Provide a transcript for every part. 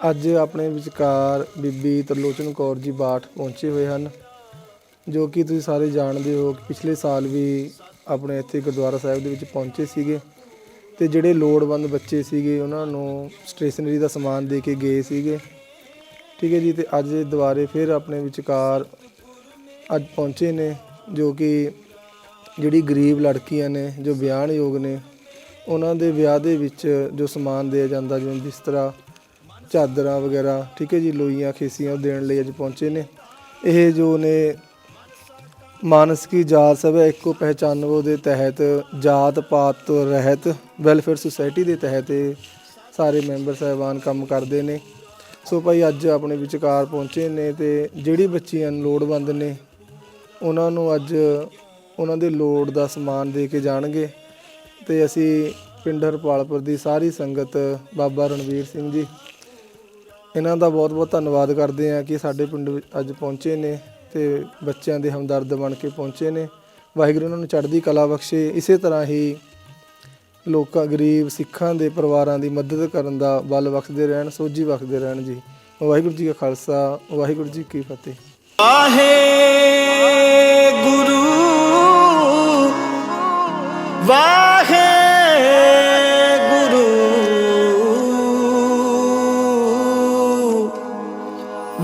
ਅੱਜ ਆਪਣੇ ਵਿਚਕਾਰ ਬੀਬੀ ਤਰਲੋਚਨ ਕੌਰ ਜੀ ਬਾਠ ਪਹੁੰਚੇ ਹੋਏ ਹਨ, ਜੋ ਕਿ ਤੁਸੀਂ ਸਾਰੇ ਜਾਣਦੇ ਹੋ ਕਿ ਪਿਛਲੇ ਸਾਲ ਵੀ ਆਪਣੇ ਇੱਥੇ ਗੁਰਦੁਆਰਾ ਸਾਹਿਬ ਦੇ ਵਿੱਚ ਪਹੁੰਚੇ ਸੀਗੇ ਤੇ ਜਿਹੜੇ ਲੋੜਵੰਦ ਬੱਚੇ ਸੀਗੇ, ਉਹਨਾਂ ਨੂੰ ਸਟੇਸ਼ਨਰੀ ਦਾ ਸਮਾਨ ਦੇ ਕੇ ਗਏ ਸੀਗੇ। ਠੀਕ ਹੈ ਜੀ, ਤੇ ਅੱਜ ਦੁਬਾਰੇ ਫਿਰ ਆਪਣੇ ਵਿਚਕਾਰ ਅੱਜ ਪਹੁੰਚੇ ਨੇ, ਜੋ ਕਿ ਜਿਹੜੀ ਗਰੀਬ ਲੜਕੀਆਂ ਨੇ, ਜੋ ਵਿਆਹਣਯੋਗ ਨੇ, ਉਹਨਾਂ ਦੇ ਵਿਆਹ ਦੇ ਵਿੱਚ ਜੋ ਸਮਾਨ ਦਿਆ ਜਾਂਦਾ, ਜਿਵੇਂ ਬਿਸਤਰਾ ਚਾਦਰਾਂ ਵਗੈਰਾ, ਠੀਕ ਹੈ ਜੀ ਲੋਈਆਂ ਖੇਸੀਆਂ ਦੇਣ ਲਈ ਅੱਜ ਪਹੁੰਚੇ ਨੇ। ਇਹ ਜੋ ਨੇ ਮਾਨਸਿਕੀ ਜਾਤ ਸਭਾ ਇੱਕੋ ਪਹਿਚਾਨਵੋ ਦੇ ਤਹਿਤ ਜਾਤ ਪਾਤ ਤੋਂ ਰਹਿਤ ਵੈਲਫੇਅਰ ਸੁਸਾਇਟੀ ਦੇ ਤਹਿਤ ਇਹ ਸਾਰੇ ਮੈਂਬਰ ਸਾਹਿਬਾਨ ਕੰਮ ਕਰਦੇ ਨੇ। ਸੋ ਭਾਈ ਅੱਜ ਆਪਣੇ ਵਿਚਕਾਰ ਪਹੁੰਚੇ ਨੇ ਤੇ ਜਿਹੜੀ ਬੱਚੀਆਂ ਲੋੜਵੰਦ ਨੇ, ਉਹਨਾਂ ਨੂੰ ਅੱਜ ਉਹਨਾਂ ਦੇ ਲੋੜ ਦਾ ਸਮਾਨ ਦੇ ਕੇ ਜਾਣਗੇ। ਤੇ ਅਸੀਂ ਪਿੰਡ ਹਰਪਾਲਪੁਰ ਦੀ ਸਾਰੀ ਸੰਗਤ ਬਾਬਾ ਰਣਵੀਰ ਸਿੰਘ ਜੀ ਇਹਨਾਂ ਦਾ ਬਹੁਤ ਬਹੁਤ ਧੰਨਵਾਦ ਕਰਦੇ ਹਾਂ ਕਿ ਸਾਡੇ ਪਿੰਡ ਵਿੱਚ ਅੱਜ ਪਹੁੰਚੇ ਨੇ ਤੇ ਬੱਚਿਆਂ ਦੇ ਹਮਦਰਦ ਬਣ ਕੇ ਪਹੁੰਚੇ ਨੇ। ਵਾਹਿਗੁਰੂ ਉਹਨਾਂ ਨੂੰ ਚੜ੍ਹਦੀ ਕਲਾ ਬਖਸ਼ੇ। ਇਸੇ ਤਰ੍ਹਾਂ ਹੀ ਲੋਕਾਂ, ਗਰੀਬ ਸਿੱਖਾਂ ਦੇ ਪਰਿਵਾਰਾਂ ਦੀ ਮਦਦ ਕਰਨ ਦਾ ਬਲ ਬਖਸ਼ਦੇ ਰਹਿਣ, ਸੋਝੀ ਬਖਸ਼ਦੇ ਰਹਿਣ ਜੀ। ਵਾਹਿਗੁਰੂ ਜੀ ਕਾ ਖਾਲਸਾ, ਵਾਹਿਗੁਰੂ ਜੀ ਕੀ ਫਤਿਹ। ਵਾਹੇ ਗੁਰੂ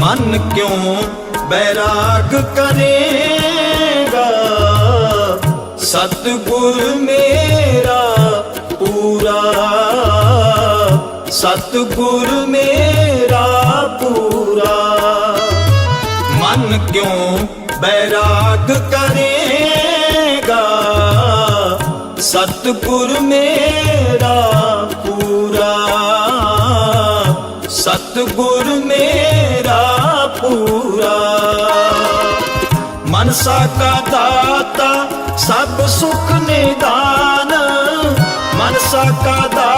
ਮਨ ਕਿਉਂ ਬੈਰਾਗ ਕਰੇਗਾ? ਸਤਿਗੁਰ ਮੇਰਾ ਪੂਰਾ, ਸਤਿਗੁਰ ਮੇਰਾ ਪੂਰਾ। ਮਨ ਕਿਉਂ ਬੈਰਾਗ ਕਰੇਗਾ? ਸਤਿਗੁਰ ਮੇਰਾ ਪੂਰਾ, ਸਤਿਗੁਰ ਮਨਸਾ ਕਾ ਦਾਤਾ ਸਭ ਸੁਖ ਨਿਦਾਨ। ਮਨਸਾ ਕਾ ਦਾਤਾ